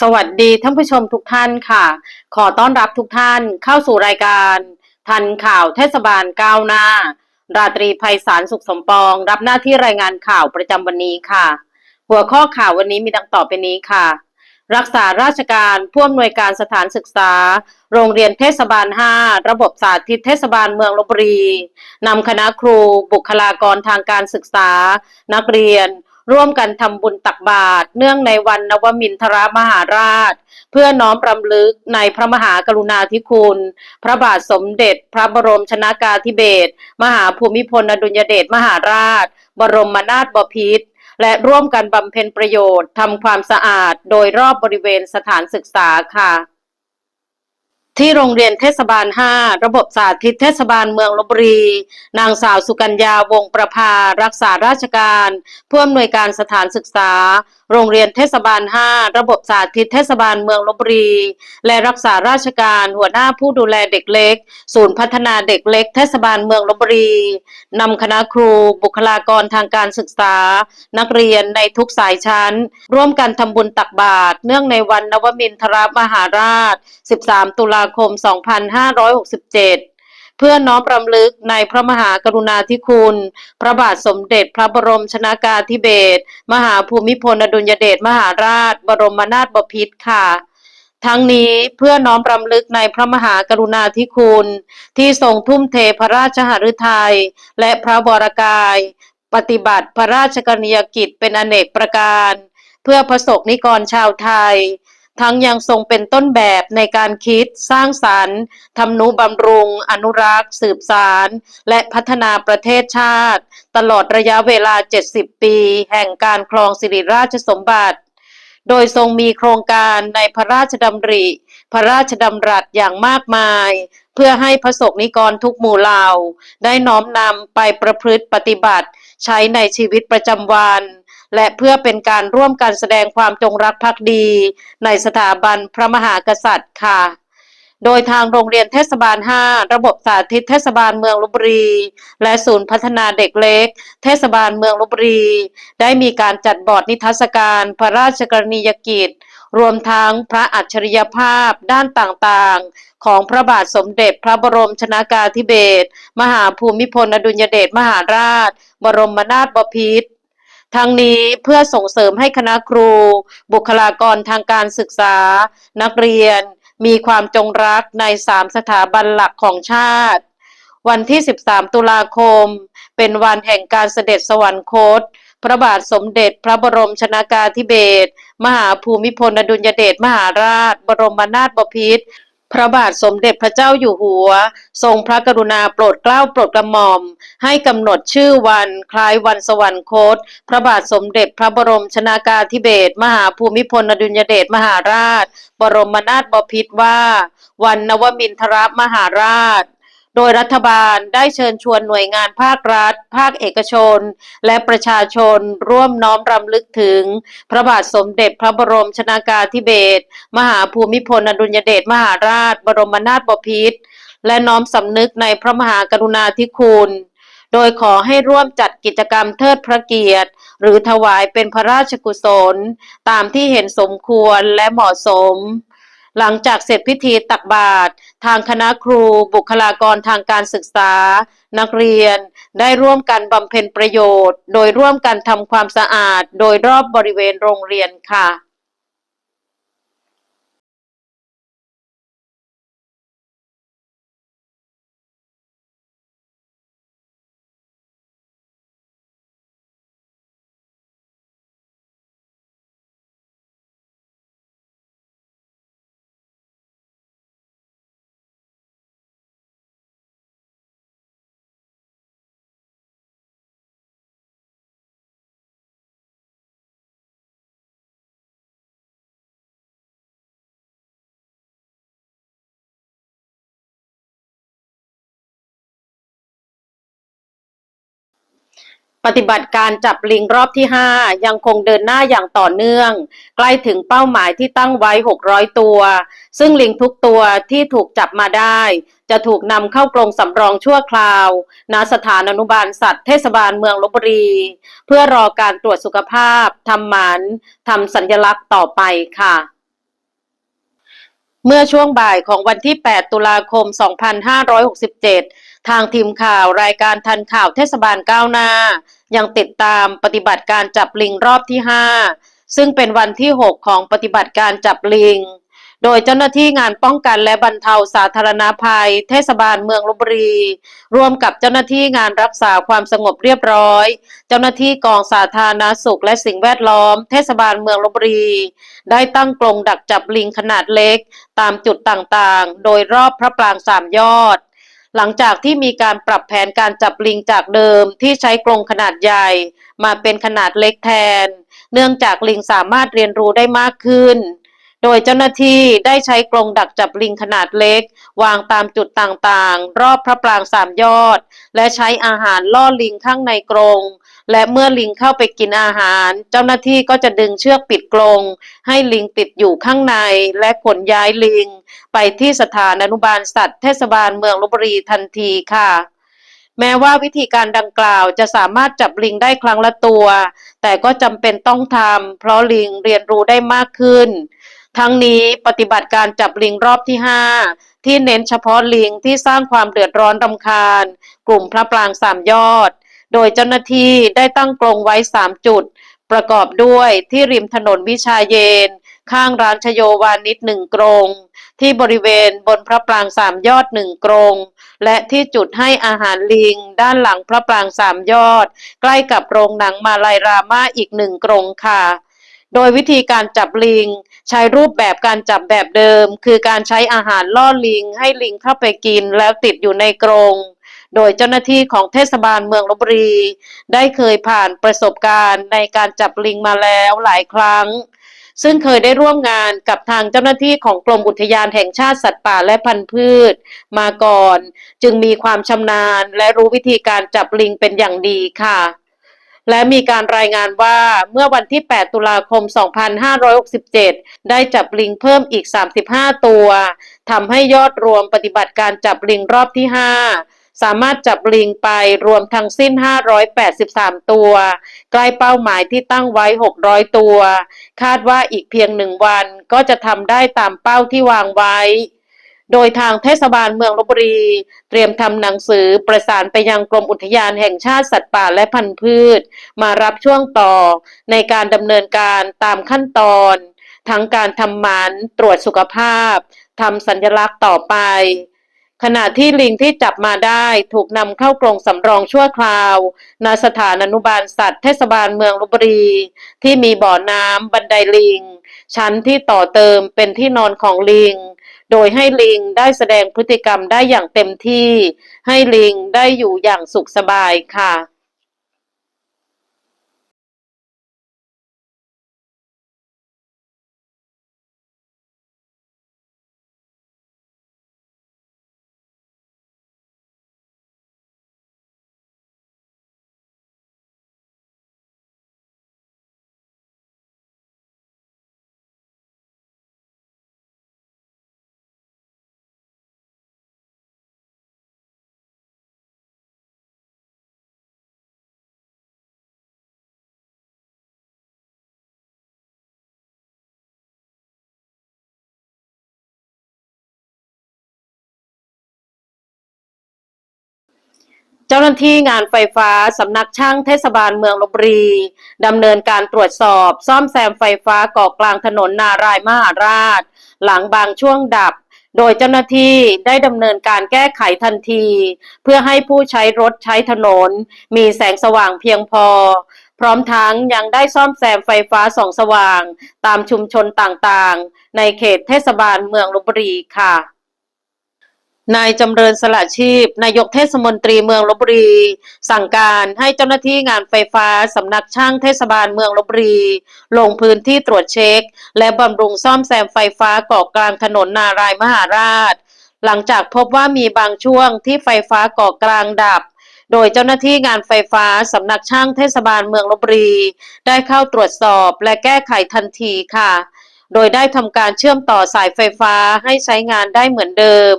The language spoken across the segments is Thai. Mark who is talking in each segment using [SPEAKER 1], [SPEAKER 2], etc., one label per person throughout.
[SPEAKER 1] สวัสดีท่านผู้ชมทุกท่านค่ะ ขอต้อนรับทุกท่านเข้าสู่รายการ ทันข่าวเทศบาลก้าวหน้า ราตรีภัยสารสุขสมปอง รับหน้าที่รายงานข่าวประจำวันนี้ค่ะ หัวข้อข่าววันนี้มีดังต่อไปนี้ค่ะ รักษาราชการผู้อำนวยการสถานศึกษา โรงเรียนเทศบาล 5 ระบบสาธิตเทศบาลเมืองลบบุรีนำคณะครู บุคลากรทางการศึกษา นักเรียน ร่วมกันทำบุญตักบาตรเนื่องในวันนวมินทรมหาราช เพื่อน้อมรำลึกในพระมหากรุณาธิคุณ พระบาทสมเด็จ พระบรมชนากาธิเบศรมหาภูมิพลอดุลยเดชมหาราช บรมนาถบพิตรและร่วมกันบำเพ็ญประโยชน์ทำความสะอาดโดยรอบบริเวณสถานศึกษาค่ะ ที่โรงเรียนเทศบาล 5 ระบบสาธิตเทศบาลเมืองลบบุรี นางสาวสุกัญญาวงศ์ประภา รักษาราชการ ผู้อำนวยการสถานศึกษา โรงเรียนเทศบาล 5 ระบบสาธิตเทศบาลเมืองลบบุรี และรักษาราชการหัวหน้าผู้ดูแลเด็กเล็ก ศูนย์พัฒนาเด็กเล็ก เทศบาลเมืองลบบุรีนำคณะครู บุคลากรทางการศึกษา นักเรียนในทุกสายชั้น ร่วมกันทำบุญตักบาตรเนื่องในวันนวมินทรมหาราช 13 ตุลาคม 2567 เพื่อน้อมรำลึกในพระมหากรุณาธิคุณ พระบาทสมเด็จพระบรมชนากาธิเบศรมหาภูมิพลอดุลยเดชมหาราช บรมนาถบพิตรค่ะทั้งนี้เพื่อน้อมรำลึกในพระมหากรุณาธิคุณ ที่ทรงทุ่มเทพระราชหฤทัยและพระวรกาย ปฏิบัติพระราชกรณียกิจเป็นอเนกประการ เพื่อประสบนิกรชาวไทย ทั้งยังทรงเป็นต้นแบบในการคิดสร้างสรรค์ทำนุบำรุง อนุรักษ์ สืบสาร และพัฒนาประเทศชาติ ตลอดระยะเวลา 70 ปี แห่งการครองสิริราชสมบัติ โดยทรงมีโครงการในพระราชดำริ พระราชดำรัสอย่างมากมาย เพื่อให้พระสงฆ์นิกรทุกหมู่เหล่า ได้น้อมนำไปประพฤติปฏิบัติ ใช้ในชีวิตประจำวัน และเพื่อเป็นการร่วมกันแสดงความจงรักภักดี ในสถาบันพระมหากษัตริย์ค่ะ โดยทางโรงเรียนเทศบาล 5 ระบบสาธิตเทศบาลเมืองลบบุรี และศูนย์พัฒนาเด็กเล็ก เทศบาลเมืองลบบุรี ได้มีการจัดบอร์ดนิทรรศการพระราชกรณียกิจ รวมทั้งพระอัจฉริยภาพด้านต่างๆ ของพระบาทสมเด็จพระบรมชนากาธิเบศรมหาภูมิพลอดุลยเดชมหาราช บรมนาถบพิตร ทั้งนี้เพื่อส่งเสริมให้คณะครู บุคลากรทางการศึกษา นักเรียน มีความจงรักในสามสถาบันหลักของชาติ วันที่ 13 ตุลาคม เป็นวันแห่งการเสด็จสวรรคต พระบาทสมเด็จพระบรมชนากาธิเบศรมหาภูมิพลอดุลยเดชมหาราช บรมนาถบพิตร พระบาทสมเด็จพระเจ้าอยู่หัว ทรงพระกรุณาโปรดเกล้าโปรดกระหม่อม ให้กำหนดชื่อวันคล้ายวันสวรรคต พระบาทสมเด็จพระบรมชนากาธิเบศรมหาภูมิพลอดุลยเดชมหาราช บรมนาถบพิตรว่า วันนวมินทรมหาราช โดยรัฐบาลได้เชิญชวนหน่วยงานภาครัฐ ภาคเอกชน และประชาชนร่วมน้อมรำลึกถึง พระบาทสมเด็จพระบรมชนากาธิเบศรมหาภูมิพลอดุลยเดชมหาราช บรมนาถบพิตรและน้อมสำนึกในพระมหากรุณาธิคุณ โดยขอให้ร่วมจัดกิจกรรมเทิดพระเกียรติ หรือถวายเป็นพระราชกุศล ตามที่เห็นสมควรและเหมาะสม หลังจากเสร็จพิธีตักบาตรทางคณะครู บุคลากรทางการศึกษา นักเรียน ได้ร่วมกันบำเพ็ญประโยชน์ โดยร่วมกันทำความสะอาด โดยรอบบริเวณโรงเรียนค่ะ ปฏิบัติการจับลิงรอบที่ 5 ยังคงเดินหน้าอย่างต่อเนื่อง ใกล้ถึงเป้าหมายที่ตั้งไว้ 600 ตัว ซึ่งลิงทุกตัวที่ถูกจับมาได้ จะถูกนำเข้ากรงสำรองชั่วคราวณสถานอนุบาลสัตว์เทศบาลเมืองลบบุรี เพื่อรอการตรวจสุขภาพทำหมันทำสัญลักษณ์ต่อไปค่ะเมื่อช่วงบ่ายของวันที่ 8 ตุลาคม 2567 ทางทีมข่าวรายการทันข่าวเทศบาลก้าวหน้า ยังติดตามปฏิบัติการจับลิงรอบที่ 5 ซึ่งเป็นวันที่ 6 ของปฏิบัติการจับลิง โดยเจ้าหน้าที่งานป้องกันและบรรเทาสาธารณภัย เทศบาลเมืองลบบุรี ร่วมกับเจ้าหน้าที่งานรักษาความสงบเรียบร้อย เจ้าหน้าที่กองสาธารณสุขและสิ่งแวดล้อม เทศบาลเมืองลบบุรี ได้ตั้งกรงดักจับลิงขนาดเล็ก ตามจุดต่างๆ โดยรอบพระปรางสามยอด หลังจากที่มีการปรับแผนการจับลิงจากเดิมที่ใช้กรงขนาดใหญ่ มาเป็นขนาดเล็กแทน เนื่องจากลิงสามารถเรียนรู้ได้มากขึ้น โดยเจ้าหน้าที่ได้ใช้กรงดักจับลิงขนาดเล็ก วางตามจุดต่างๆ รอบพระปรางสามยอด และใช้อาหารล่อลิงข้างในกรง และเมื่อลิงเข้าไปกินอาหาร เจ้าหน้าที่ก็จะดึงเชือกปิดกรงให้ลิงติดอยู่ข้างในและขนย้ายลิง ไปที่สถานอนุบาลสัตว์เทศบาลเมืองลบบุรีทันทีค่ะ แม้ว่าวิธีการดังกล่าวจะสามารถจับลิงได้ครั้งละตัว แต่ก็จำเป็นต้องทำเพราะลิงเรียนรู้ได้มากขึ้น ทั้งนี้ปฏิบัติการจับลิงรอบที่ 5 ที่เน้นเฉพาะลิงที่สร้างความเดือดร้อนรำคาญ กลุ่มพระปรางสามยอด โดยเจ้าหน้าที่ได้ตั้งกรงไว้ 3 จุด ประกอบด้วยที่ริมถนนวิชาเยน ข้างร้านชโยวานิชหนึ่งกรง ที่บริเวณบนพระปรางสามยอดหนึ่งกรง และที่จุดให้อาหารลิง ด้านหลังพระปรางสามยอด ใกล้กับโรงหนังมาลายรามาอีกหนึ่งกรงค่ะ โดยวิธีการจับลิงใช้รูปแบบการจับแบบเดิม คือการใช้อาหารล่อลิง ให้ลิงเข้าไปกินแล้วติดอยู่ในกรง โดยเจ้าหน้าที่ของเทศบาลเมืองลบบุรี ได้เคยผ่านประสบการณ์ในการจับลิงมาแล้วหลายครั้ง ซึ่งเคยได้ร่วมงานกับทางเจ้าหน้าที่ของกรมอุทยานแห่งชาติสัตว์ป่าและพันธุ์พืช มาก่อน จึงมีความชำนาญและรู้วิธีการจับลิงเป็นอย่างดีค่ะและมีการรายงานว่าเมื่อวันที่ 8 ตุลาคม 2567 ได้จับลิงเพิ่มอีก 35 ตัว ทำให้ยอดรวมปฏิบัติการจับลิงรอบที่ 5 สามารถจับลิงไปรวมทั้งสิ้น 583 ตัว ใกล้เป้าหมายที่ตั้งไว้ 600 ตัว คาดว่าอีกเพียงหนึ่งวันก็จะทำได้ตามเป้าที่วางไว้ โดยทางเทศบาลเมืองลบบุรี เตรียมทำหนังสือประสานไปยังกรมอุทยานแห่งชาติสัตว์ป่าและพันธุ์พืช มารับช่วงต่อในการดำเนินการตามขั้นตอน ทั้งการทำหมันตรวจสุขภาพทำสัญลักษณ์ต่อไป ขณะที่ลิงที่จับมาได้ถูกนำเข้ากรงสำรองชั่วคราวณสถานอนุบาลสัตว์เทศบาลเมืองลบบุรี ที่มีบ่อน้ำบันไดลิง ชั้นที่ต่อเติมเป็นที่นอนของลิง โดยให้ลิงได้แสดงพฤติกรรมได้อย่างเต็มที่ ให้ลิงได้อยู่อย่างสุขสบายค่ะ เจ้าหน้าที่งานไฟฟ้าสำนักช่างเทศบาลเมืองลบบุรีดำเนินการตรวจสอบ ซ่อมแซมไฟฟ้าก่อกลางถนนนารายมหาราช หลังบางช่วงดับ โดยเจ้าหน้าที่ได้ดำเนินการแก้ไขทันที เพื่อให้ผู้ใช้รถใช้ถนน มีแสงสว่างเพียงพอ พร้อมทั้งยังได้ซ่อมแซมไฟฟ้าส่องสว่าง ตามชุมชนต่างๆ ในเขตเทศบาลเมืองลบบุรีค่ะ นายจำเริญสละชีพ นายกเทศมนตรีเมืองลบบุรี สั่งการให้เจ้าหน้าที่งานไฟฟ้าสำนักช่างเทศบาลเมืองลบบุรี ลงพื้นที่ตรวจเช็ค และบำรุงซ่อมแซมไฟฟ้าเกาะกลางถนนนารายมหาราช หลังจากพบว่ามีบางช่วงที่ไฟฟ้าเกาะกลางดับ โดยเจ้าหน้าที่งานไฟฟ้าสำนักช่างเทศบาลเมืองลบบุรี ได้เข้าตรวจสอบและแก้ไขทันทีค่ะ โดยได้ทำการเชื่อมต่อสายไฟฟ้าให้ใช้งานได้เหมือนเดิม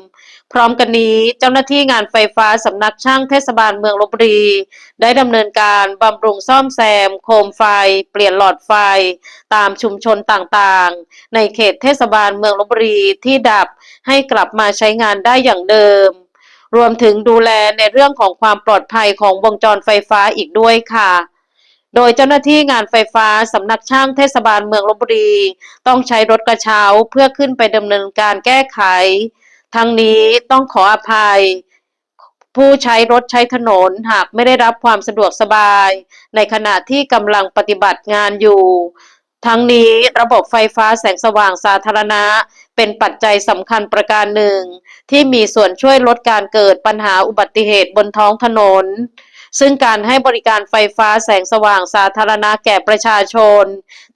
[SPEAKER 1] พร้อมกันนี้เจ้าหน้าที่งานไฟฟ้าสำนักช่างเทศบาลเมืองลบบุรี ได้ดำเนินการบำรุงซ่อมแซม โคมไฟ เปลี่ยนหลอดไฟ ตามชุมชนต่างๆ ในเขตเทศบาลเมืองลบบุรีที่ดับให้กลับมาใช้งานได้อย่างเดิม รวมถึงดูแลในเรื่องของความปลอดภัยของวงจรไฟฟ้าอีกด้วยค่ะโดยเจ้าหน้าที่งานไฟฟ้าสำนักช่างเทศบาลเมืองลบบุรี ต้องใช้รถกระเช้าเพื่อขึ้นไปดำเนินการแก้ไข ทั้งนี้ต้องขออภัย ผู้ใช้รถใช้ถนนหากไม่ได้รับความสะดวกสบาย ในขณะที่กำลังปฏิบัติงานอยู่ ทั้งนี้ระบบไฟฟ้าแสงสว่างสาธารณะ เป็นปัจจัยสำคัญประการหนึ่ง ที่มีส่วนช่วยลดการเกิดปัญหาอุบัติเหตุบนท้องถนนซึ่งการให้บริการไฟฟ้าแสงสว่างสาธารณะแก่ประชาชน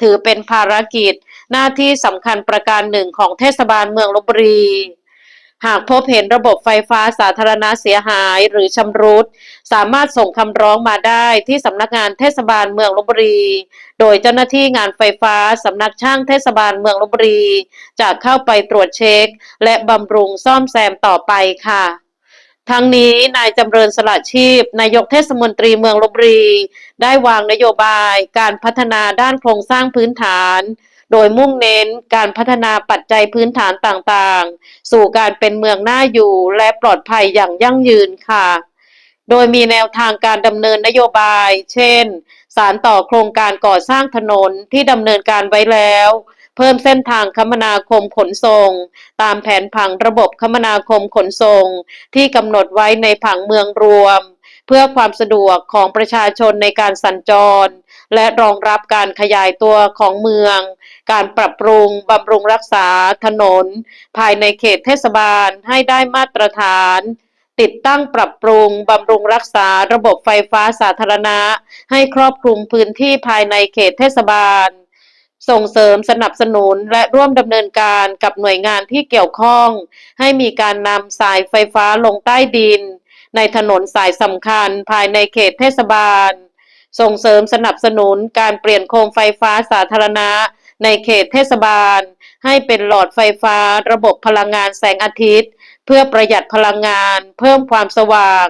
[SPEAKER 1] ถือเป็นภารกิจ หน้าที่สำคัญประการหนึ่งของเทศบาลเมืองลบบุรี หากพบเห็นระบบไฟฟ้าสาธารณะเสียหายหรือชำรุด สามารถส่งคำร้องมาได้ที่สำนักงานเทศบาลเมืองลบบุรี โดยเจ้าหน้าที่งานไฟฟ้าสำนักช่างเทศบาลเมืองลบบุรี จะเข้าไปตรวจเช็ค และบำรุงซ่อมแซมต่อไปค่ะทั้งนี้นายจำเริญสละชีพ นายกเทศมนตรีเมืองลบบุรี ได้วางนโยบายการพัฒนาด้านโครงสร้างพื้นฐาน โดยมุ่งเน้นการพัฒนาปัจจัยพื้นฐานต่างๆ สู่การเป็นเมืองน่าอยู่และปลอดภัยอย่างยั่งยืนค่ะ โดยมีแนวทางการดำเนินนโยบาย เช่น สารต่อโครงการก่อสร้างถนนที่ดำเนินการไว้แล้ว เพิ่มเส้นทางคมนาคมขนส่ง ตามแผนผังระบบคมนาคมขนส่ง ที่กำหนดไว้ในผังเมืองรวมเพื่อความสะดวกของประชาชนในการสัญจร และรองรับการขยายตัวของเมือง การปรับปรุงบำรุงรักษาถนน ภายในเขตเทศบาลให้ได้มาตรฐาน ติดตั้งปรับปรุงบำรุงรักษาระบบไฟฟ้าสาธารณะ ให้ครอบคลุมพื้นที่ภายในเขตเทศบาล ส่งเสริมสนับสนุนและร่วมดำเนินการกับหน่วยงานที่เกี่ยวข้อง ให้มีการนำสายไฟฟ้าลงใต้ดิน ในถนนสายสำคัญภายในเขตเทศบาล ส่งเสริมสนับสนุนการเปลี่ยนโคมไฟฟ้าสาธารณะ ในเขตเทศบาล ให้เป็นหลอดไฟฟ้าระบบพลังงานแสงอาทิตย์ เพื่อประหยัดพลังงาน เพิ่มความสว่าง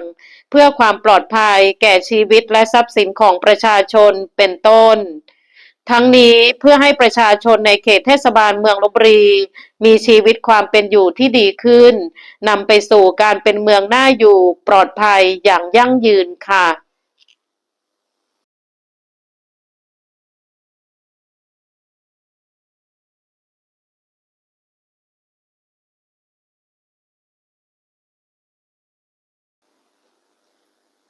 [SPEAKER 1] เพื่อความปลอดภัยแก่ชีวิตและทรัพย์สินของประชาชนเป็นต้น ทั้งนี้เพื่อให้ประชาชนในเขตเทศบาลเมืองลบบุรี มีชีวิตความเป็นอยู่ที่ดีขึ้นนำไปสู่การเป็นเมืองน่าอยู่ปลอดภัยอย่างยั่งยืนค่ะ